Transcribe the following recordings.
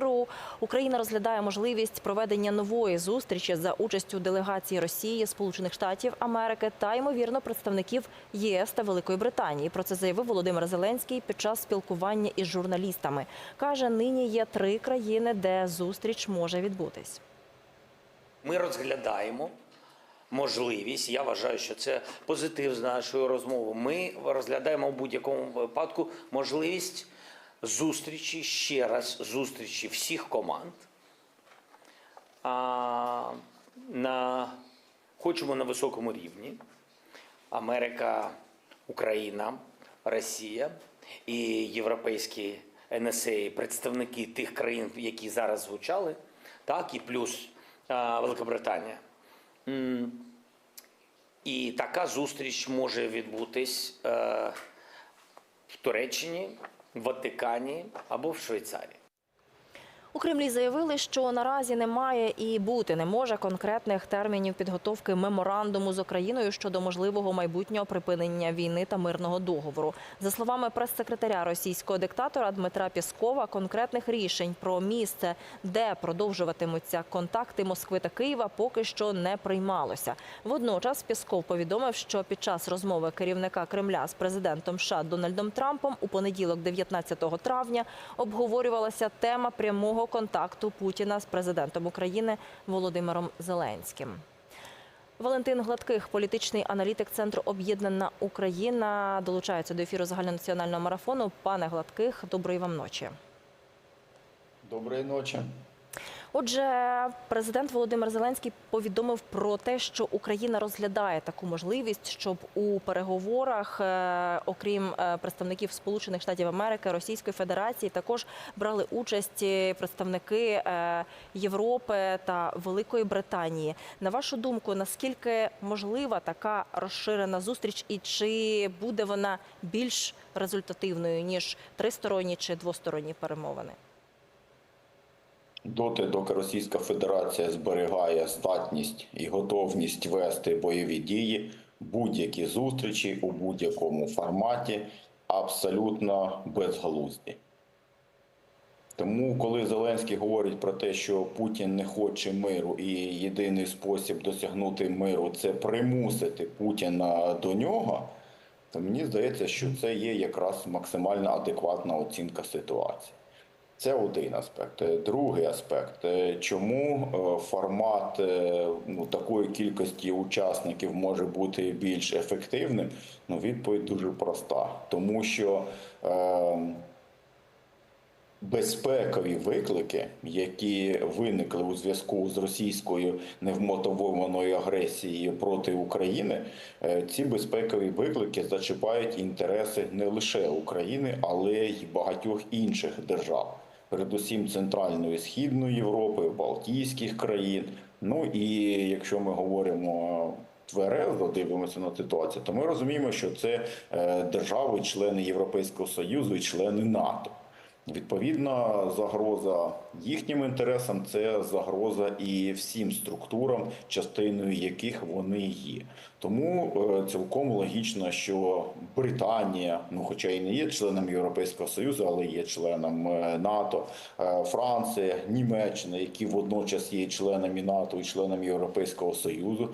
миру. Україна розглядає можливість проведення нової зустрічі за участю делегації Росії, Сполучених Штатів Америки та ймовірно представників ЄС та Великої Британії. Про це заявив Володимир Зеленський під час спілкування із журналістами. каже, нині є три країни, де зустріч може відбутись. Ми розглядаємо можливість. Я вважаю, що це позитив з нашої розмови. Ми розглядаємо в будь-якому випадку можливість зустрічі ще раз зустрічі всіх команд. А, на, хочемо на високому рівні. Америка, Україна, Росія і європейські НСА, представники тих країн, які зараз звучали, так, і плюс а, Великобританія. І така зустріч може відбутись е, в Туреччині, в Ватикані або в Швейцарії. У Кремлі заявили, що наразі немає і бути не може конкретних термінів підготовки меморандуму з Україною щодо можливого майбутнього припинення війни та мирного договору. За словами прес-секретаря російського диктатора Дмитра Піскова, конкретних рішень про місце, де продовжуватимуться контакти Москви та Києва, поки що не приймалося. Водночас Пісков повідомив, що під час розмови керівника Кремля з президентом США Дональдом Трампом у понеділок, 19 травня, обговорювалася тема прямого контакту Путіна з президентом України Володимиром Зеленським. Валентин Гладких, політичний аналітик Центру Об'єднана Україна, долучається до ефіру загальнонаціонального марафону. Пане Гладких, доброї вам ночі. Доброї ночі. Отже, президент Володимир Зеленський повідомив про те, що Україна розглядає таку можливість, щоб у переговорах, е, окрім е, представників Сполучених Штатів Америки, Російської Федерації, також брали участь е, представники Європи та Великої Британії. На вашу думку, наскільки можлива така розширена зустріч, і чи буде вона більш результативною ніж тристоронні чи двосторонні перемовини? Доти, доки Російська Федерація зберігає здатність і готовність вести бойові дії, будь-які зустрічі у будь-якому форматі абсолютно безглузді. Тому, коли Зеленський говорить про те, що Путін не хоче миру, і єдиний спосіб досягнути миру це примусити Путіна до нього, то мені здається, що це є якраз максимально адекватна оцінка ситуації. Це один аспект. Е, Другий аспект, е, чому е, формат ну, такої кількості учасників може бути більш ефективним? Ну, відповідь дуже проста. Тому що е, безпекові виклики, які виникли у зв'язку з російською невмотивованою агресією проти України, е, ці безпекові виклики зачіпають інтереси не лише України, але й багатьох інших держав, передусім Центральної Східної Європи, Балтійських країн. Ну і якщо ми говоримо тверезо дивимося на ситуацію, то ми розуміємо, що це е, держави, члени Європейського Союзу і члени НАТО. Відповідна загроза їхнім інтересам це загроза і всім структурам, частиною яких вони є. Тому е, цілком логічно, що Британія, ну хоча і не є членом Європейського Союзу, але є членом е, НАТО, е, Франція, Німеччина, які водночас є членами НАТО і членами Європейського Союзу,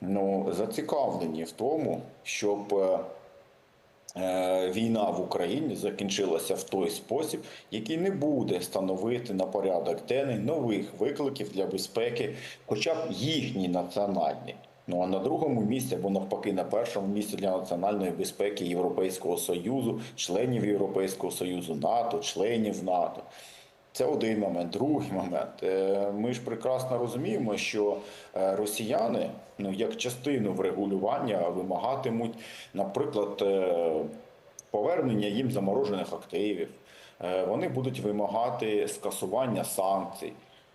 ну зацікавлені в тому, щоб війна в Україні закінчилася в той спосіб, який не буде становити на порядок денний нових викликів для безпеки, хоча б їхні національні. Ну а на другому місці або навпаки на першому місці для національної безпеки Європейського союзу, членів Європейського союзу, НАТО, членів НАТО. Це один момент. Другий момент. Е, Ми ж прекрасно розуміємо, що е, росіяни, ну як частину врегулювання, вимагатимуть, наприклад, е, повернення їм заморожених активів. Вони будуть вимагати скасування санкцій.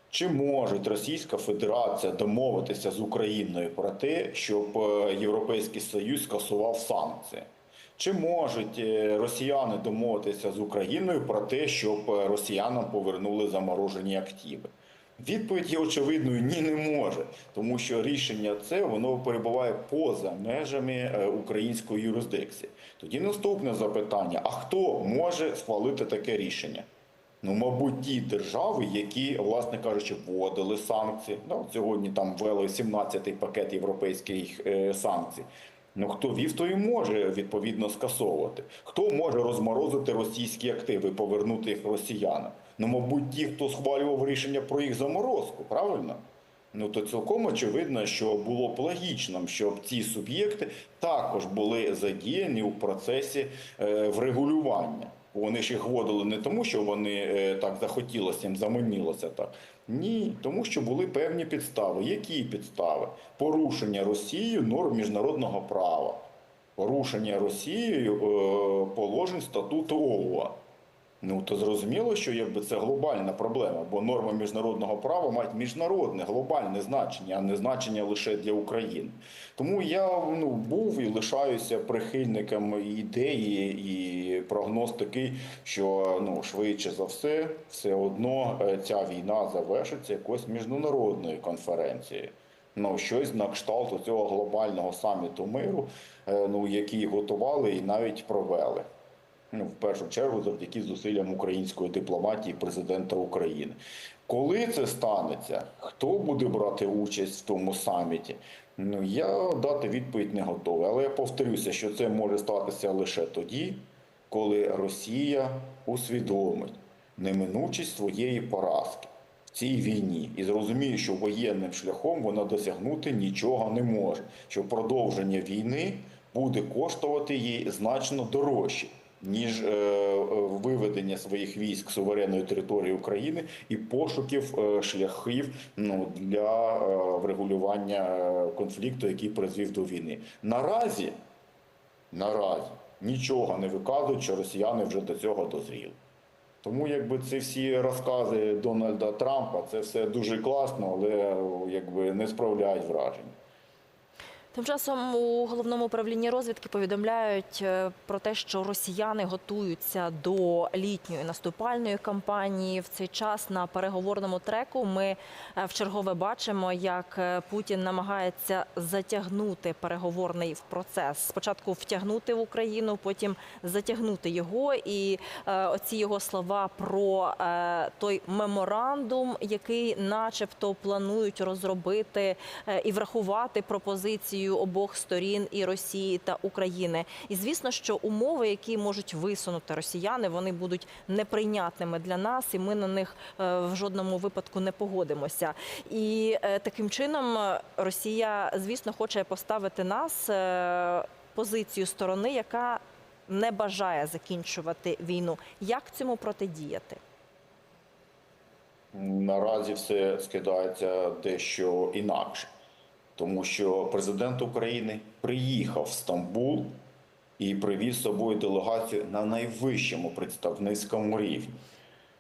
Чи може Російська Федерація домовитися з Україною про те, щоб Європейський Союз скасував санкції? Чи можуть е, росіяни домовитися з Україною про те, щоб е, росіянам повернули заморожені активи? Відповідь є очевидною: ні, не може, тому що рішення це воно перебуває поза межами е, української юрисдикції. Тоді наступне запитання: а хто може схвалити таке рішення? Ну, мабуть, ті держави, які, власне кажучи, вводили санкції. Ну, сьогодні там ввели 17-й пакет європейських санкцій. Ну, хто вів, то і може відповідно скасовувати. Хто може розморозити російські активи, повернути їх росіянам? Ну, мабуть, ті, хто схвалював рішення про їх заморозку, правильно? Ну то цілком очевидно, що було б логічним, щоб ці суб'єкти також були задіяні у процесі е, врегулювання. Вони ж їх вводили не тому, що вони е, так захотілося їм, заманілося так. Ні, тому що були певні підстави. Які підстави? Порушення Росією норм міжнародного права, порушення Росією е, положень статуту ООН. Ну то зрозуміло, що якби це глобальна проблема, бо норми міжнародного права мають міжнародне глобальне значення, а не значення лише для України. Тому я ну був і лишаюся прихильником ідеї і прогноз такий, що ну швидше за все, все одно е, ця війна завершиться якоюсь міжнародною конференцією. Ну, щось на кшталт цього глобального саміту миру, е, ну який готували і навіть провели. Ну, в першу чергу, завдяки зусиллям української дипломатії президента України. Коли це станеться, хто буде брати участь в тому саміті? Ну я дати відповідь не готовий. Але я повторюся, що це може статися лише тоді, коли Росія усвідомить неминучість своєї поразки в цій війні і зрозуміє, що воєнним шляхом вона досягнути нічого не може, що продовження війни буде коштувати їй значно дорожче. Ніж е, е, виведення своїх військ суверенної території України і пошуків е, шляхів ну, для врегулювання конфлікту, який призвів до війни. Наразі, наразі нічого не виказують, що росіяни вже до цього дозріли. Тому якби ці всі розкази Дональда Трампа, це все дуже класно, але якби не справляють враження. Тим часом у головному управлінні розвідки повідомляють е, про те, що росіяни готуються до літньої наступальної кампанії. В цей час на переговорному треку ми е, вчергове бачимо, як е, Путін намагається затягнути переговорний процес. Спочатку втягнути в Україну, потім затягнути його. І оці його слова про той меморандум, який, начебто, планують розробити і врахувати пропозицію обох сторін і Росії та України. І звісно, що умови, які можуть висунути росіяни, вони будуть неприйнятними для нас, і ми на них е, в жодному випадку не погодимося. І е, таким чином е, Росія, звісно, хоче поставити нас позицію сторони, яка не бажає закінчувати війну. Як цьому протидіяти? Наразі все скидається дещо інакше, тому що президент України приїхав в Стамбул і привіз з собою делегацію на найвищому представницькому рівні.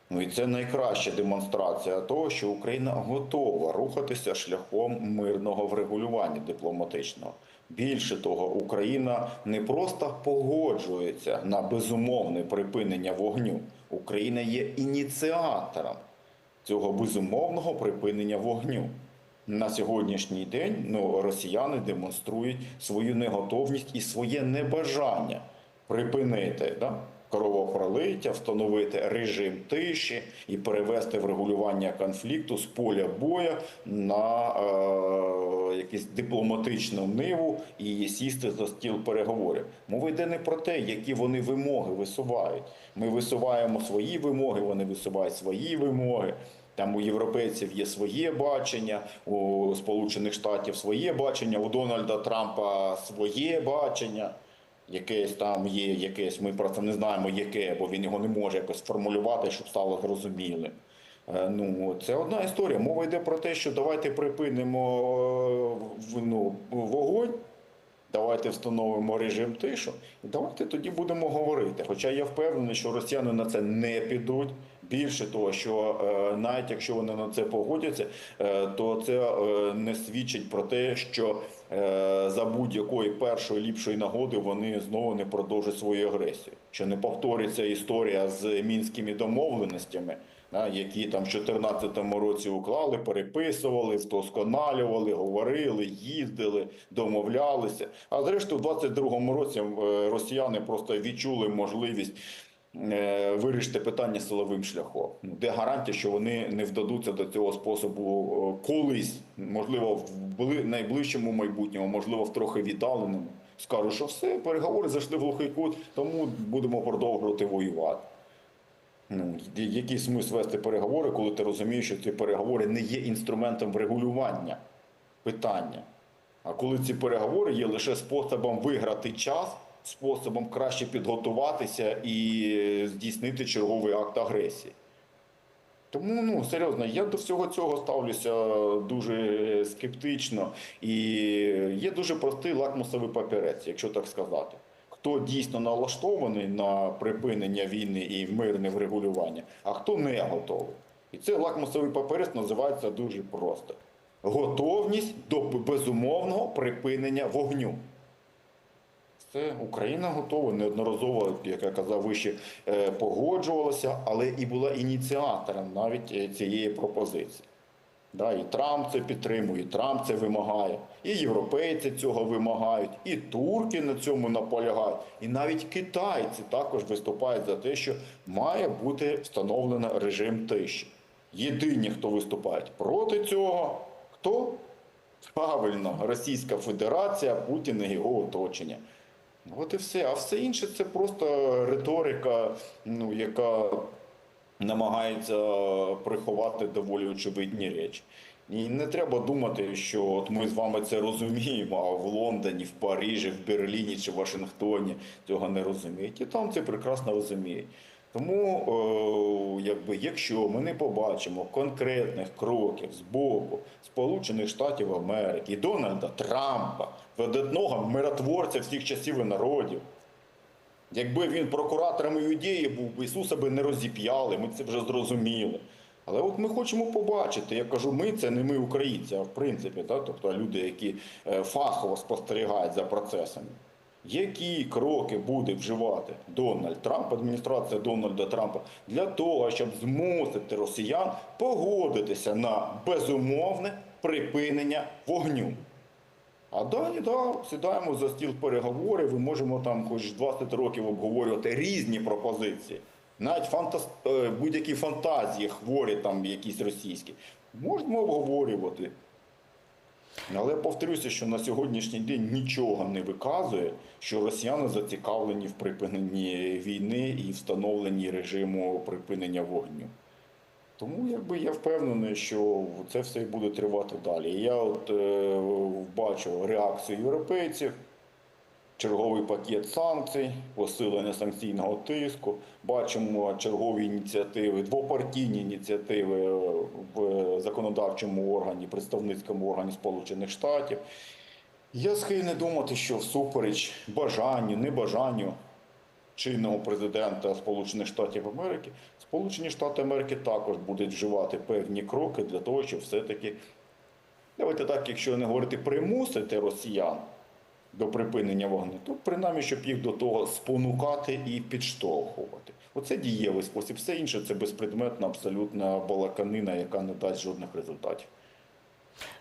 Ну і це найкраща демонстрація того, що Україна готова рухатися шляхом мирного врегулювання дипломатичного. Більше того, Україна не просто погоджується на безумовне припинення вогню. Україна є ініціатором цього безумовного припинення вогню. На сьогоднішній день ну, росіяни демонструють свою неготовність і своє небажання припинити да, кровопролиття, встановити режим тиші і перевести врегулювання конфлікту з поля боя на е, якусь дипломатичну ниву і сісти за стіл переговорів. Мова йде не про те, які вони вимоги висувають. Ми висуваємо свої вимоги, вони висувають свої вимоги. Там у європейців є своє бачення, у Сполучених Штатів своє бачення, у Дональда Трампа своє бачення. Якесь там є, якесь, ми просто не знаємо, яке, бо він його не може якось формулювати, щоб стало зрозумілим. Е, Ну, це одна історія. Мова йде про те, що давайте припинимо е, ну, вогонь, давайте встановимо режим тишу, і давайте тоді будемо говорити. Хоча я впевнений, що росіяни на це не підуть. Більше того, що е, навіть якщо вони на це погодяться, е, то це е, не свідчить про те, що за будь-якої першої ліпшої нагоди вони знову не продовжать свою агресію. Що не повториться історія з мінськими домовленостями, які там в 2014 році уклали, переписували, вдосконалювали, говорили, їздили, домовлялися. А зрештою, в 2022 році росіяни просто відчули можливість вирішити питання силовим шляхом. Ну, Де гарантія, що вони не вдадуться до цього способу е, колись, можливо, в найближчому майбутньому, можливо, в трохи віддаленому. Скажуть, що все, переговори зайшли в глухий кут, тому будемо продовжувати воювати. Ну, який смисл вести переговори, коли ти розумієш, що ці переговори не є інструментом врегулювання питання. А коли ці переговори є лише способом виграти час, способом краще підготуватися і здійснити черговий акт агресії. Тому ну серйозно, я до всього цього ставлюся дуже скептично. І є дуже простий лакмусовий папірець, якщо так сказати. Хто дійсно налаштований на припинення війни і мирне врегулювання, а хто не готовий. І цей лакмусовий папірець називається дуже просто: готовність до безумовного припинення вогню. Це Україна готова неодноразово, як я казав вище, е, погоджувалася, але і була ініціатором навіть е, цієї пропозиції. Да, і Трамп це підтримує, і Трамп це вимагає, і європейці цього вимагають, і турки на цьому наполягають, і навіть китайці також виступають за те, що має бути встановлено режим тиші. Єдині, хто виступають проти цього, хто? Правильно, Російська Федерація, Путін і його оточення. От і все. А все інше це просто риторика, ну, яка намагається приховати доволі очевидні речі. І не треба думати, що от ми з вами це розуміємо, а в Лондоні, в Парижі, в Берліні чи в Вашингтоні цього не розуміють. І там це прекрасно розуміють. Тому, е, якби, якщо ми не побачимо конкретних кроків з боку Сполучених Штатів Америки Дональда Трампа, видатного миротворця всіх часів і народів, Якби він прокуратором Іудеї був, би Ісуса би не розіп'яли, ми це вже зрозуміли. Але от ми хочемо побачити, я кажу, ми це не ми українці, а в принципі, так? тобто люди, які е, фахово спостерігають за процесами. Які кроки буде вживати Дональд Трамп, адміністрація Дональда Трампа, для того, щоб змусити росіян погодитися на безумовне припинення вогню? А далі да, сідаємо за стіл переговорів і можемо там хоч 20 років обговорювати різні пропозиції. Навіть фантас... е, будь-які фантазії хворі, там якісь російські, можемо обговорювати. Але повторюся, що на сьогоднішній день нічого не виказує, що росіяни зацікавлені в припиненні війни і встановленні режиму припинення вогню. Тому якби я впевнений, що це все буде тривати далі. Я от е, бачу реакцію європейців, черговий пакет санкцій, посилення санкційного тиску. Бачимо чергові ініціативи, двопартійні ініціативи в законодавчому органі, представницькому органі Сполучених Штатів. Я схильний думати, що всупереч бажанню, небажанню чинного президента Сполучених Штатів Америки, Сполучені Штати Америки також будуть вживати певні кроки для того, щоб все-таки, давайте так, якщо не говорити примусити росіян до припинення вогню, то принаймні, щоб їх до того спонукати і підштовхувати. Оце дієвий спосіб. Все інше це безпредметна абсолютна балаканина, яка не дасть жодних результатів.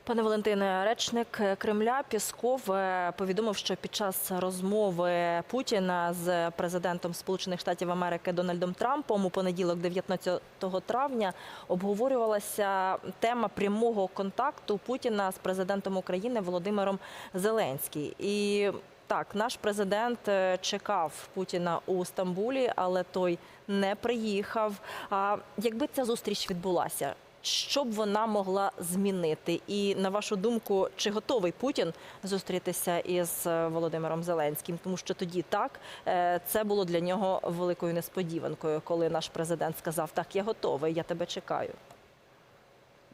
Пане Валентине, речник Кремля Пісков е, повідомив, що під час розмови Путіна з президентом Сполучених Штатів Америки Дональдом Трампом у понеділок, 19 травня, обговорювалася тема прямого контакту Путіна з президентом України Володимиром Зеленським. І так, наш президент е, чекав Путіна у Стамбулі, але той не приїхав. А якби ця зустріч відбулася? Що б вона могла змінити? І на вашу думку, чи готовий Путін зустрітися із е, Володимиром Зеленським? Тому що тоді так е, це було для нього великою несподіванкою, коли наш президент сказав: Так, я готовий, я тебе чекаю.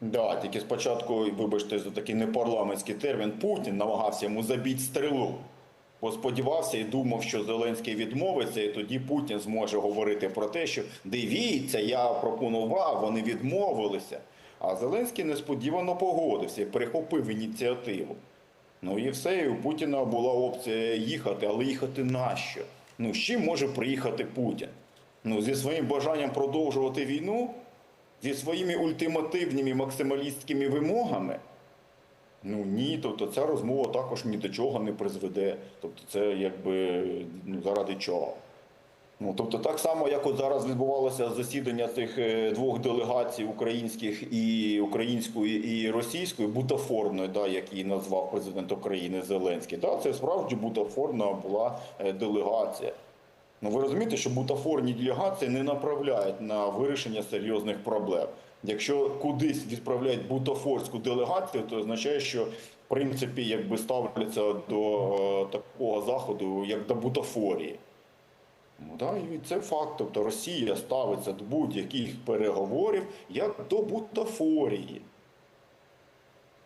Да, тільки спочатку, вибачте, за такий непарламентський термін, Путін намагався йому забити стрілу. Бо сподівався і думав, що Зеленський відмовиться, і тоді Путін зможе говорити про те, що дивіться, я пропонував, вони відмовилися. А Зеленський несподівано погодився і перехопив ініціативу. Ну і все, і у Путіна була опція їхати, але їхати нащо? Ну, з чим може приїхати Путін? Ну, зі своїм бажанням продовжувати війну, зі своїми ультимативними максималістськими вимогами. Ну ні, тобто ця розмова також ні до чого не призведе. Тобто це якби ну, заради чого. Ну, тобто, так само, як от зараз відбувалося засідання цих е, двох делегацій українських і української і російської, бутафорної, да, як її назвав президент України Зеленський. Да, це справді бутафорна була е, делегація. Ну ви розумієте, що бутафорні делегації не направляють на вирішення серйозних проблем. Якщо кудись відправляють бутафорську делегацію, то означає, що в принципі якби ставляться до е, такого заходу, як до бутафорії. Ну, да, і це факт. Тобто Росія ставиться до будь-яких переговорів як до бутафорії.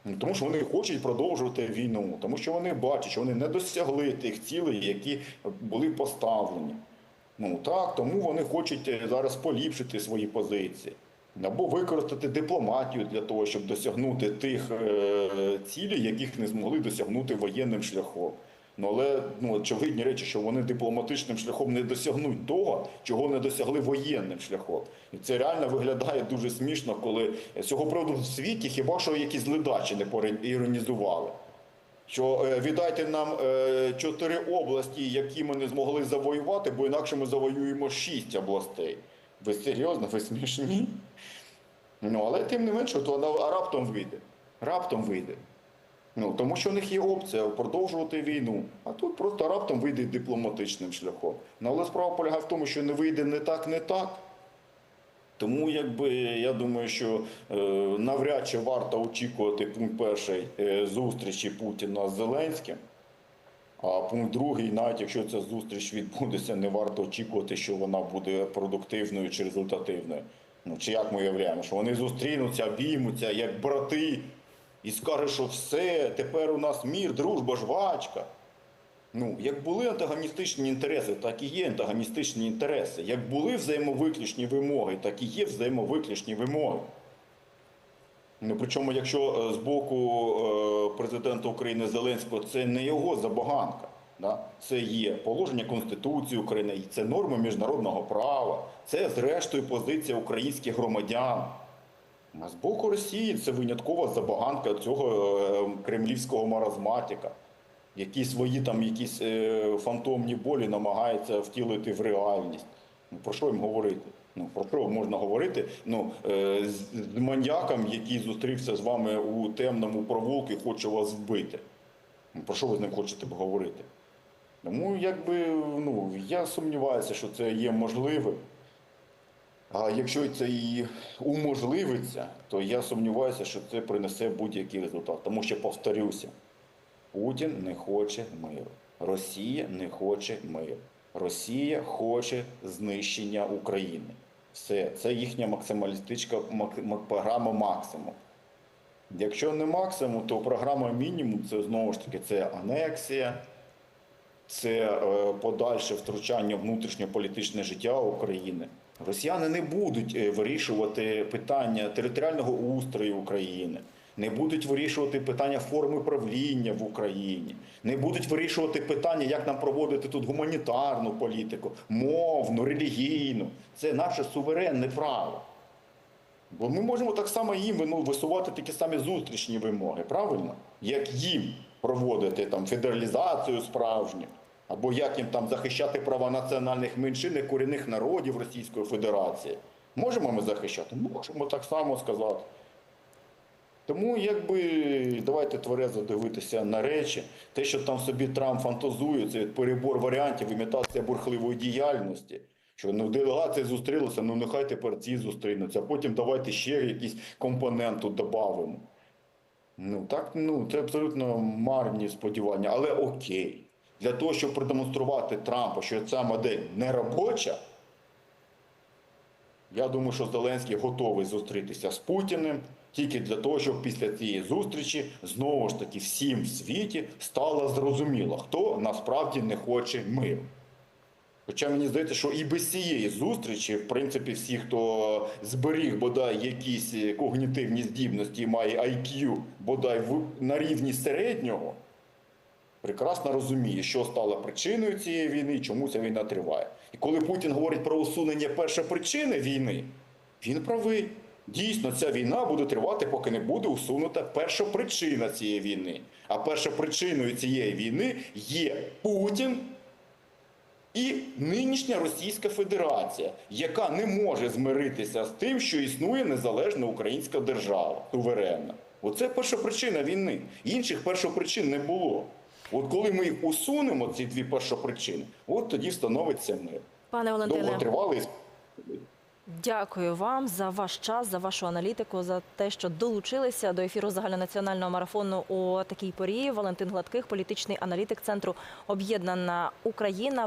Ну, Тому що вони хочуть продовжувати війну, тому що вони бачать, що вони не досягли тих цілей, які були поставлені. Ну так, тому вони хочуть е, зараз поліпшити свої позиції. Або використати дипломатію для того, щоб досягнути тих е, цілей, яких не змогли досягнути воєнним шляхом. Ну але ну очевидні речі, що вони дипломатичним шляхом не досягнуть того, чого не досягли воєнним шляхом. І це реально виглядає дуже смішно, коли з цього приводу в світі хіба що якісь ледачі не іронізували. Що е, віддайте нам е, чотири області, які ми не змогли завоювати, бо інакше ми завоюємо шість областей. Ви серйозно, ви смішні? Ну, але тим не менше, то вона раптом вийде. Раптом вийде. Ну, тому що в них є опція продовжувати війну. А тут просто раптом вийде дипломатичним шляхом. Ну, але справа полягає в тому, що не вийде не так, не так. Тому, якби я думаю, що е, навряд чи варто очікувати пункт перший е, зустрічі Путіна з Зеленським. А пункт другий, навіть якщо ця зустріч відбудеться, не варто очікувати, що вона буде продуктивною чи результативною. Ну чи як ми уявляємо, що вони зустрінуться, обіймуться як брати і скажуть, що все, тепер у нас мір, дружба, жвачка. Ну, як були антагоністичні інтереси, так і є антагоністичні інтереси. Як були взаємовиключні вимоги, так і є взаємовиключні вимоги. Ну, причому, якщо е, з боку е, президента України Зеленського це не його забаганка, да? це є положення Конституції України, це норми міжнародного права, це зрештою позиція українських громадян. А з боку Росії це виняткова забаганка цього е, кремлівського маразматика, які свої там якісь е, фантомні болі намагаються втілити в реальність. Ну, про що їм говорити? Ну, про що можна говорити? Ну, е, з, маньяком, який зустрівся з вами у темному провулку і хоче вас вбити. Ну, про що ви з ним хочете говорити? Тому якби ну, я сумніваюся, що це є можливим. А якщо це і уможливиться, то я сумніваюся, що це принесе будь-який результат. Тому що, повторюся, Путін не хоче миру. Росія не хоче миру. Росія хоче знищення України. Все, це їхня максималістична мак- мак- програма максимум. Якщо не максимум, то програма мінімум це знову ж таки це анексія, це е, подальше втручання внутрішньополітичне життя України. Росіяни не будуть е, вирішувати питання територіального устрою України, не будуть вирішувати питання форми правління в Україні, не будуть вирішувати питання, як нам проводити тут гуманітарну політику, мовну, релігійну. Це наше суверенне право. Бо ми можемо так само їм висувати такі самі зустрічні вимоги, правильно? Як їм проводити там федералізацію справжню, або як їм там захищати права національних меншин і корінних народів Російської Федерації. Можемо ми захищати? Можемо так само сказати. Тому якби давайте тверезо дивитися на речі. Те, що там собі Трамп фантазує, це перебор варіантів, імітація бурхливої діяльності. Що ну делегації зустрілися, ну нехай тепер ці зустрінуться, а потім давайте ще якийсь компонент додамо. Ну так, ну це абсолютно марні сподівання, але окей. Для того, щоб продемонструвати Трампу, що ця модель не робоча, я думаю, що Зеленський готовий зустрітися з Путіним тільки для того, щоб після цієї зустрічі знову ж таки всім в світі стало зрозуміло, хто насправді не хоче миру. Хоча мені здається, що і без цієї зустрічі, в принципі, всі, хто зберіг бодай якісь когнітивні здібності, має IQ бодай на рівні середнього, прекрасно розуміє, що стало причиною цієї війни чому ця війна триває. І коли Путін говорить про усунення першопричини війни, він правий. Дійсно, ця війна буде тривати, поки не буде усунута першопричина цієї війни. А першопричиною цієї війни є Путін і нинішня Російська Федерація, яка не може змиритися з тим, що існує незалежна українська держава, суверенна. Оце перша причина війни. Інших першопричин не було. От коли ми їх усунемо, ці дві першопричини, от тоді встановиться мир. Пане Валентине, Довготривалий дякую вам за ваш час, за вашу аналітику, за те, що долучилися до ефіру загальнонаціонального марафону у такій порі. Валентин Гладких, політичний аналітик центру Об'єднана Україна.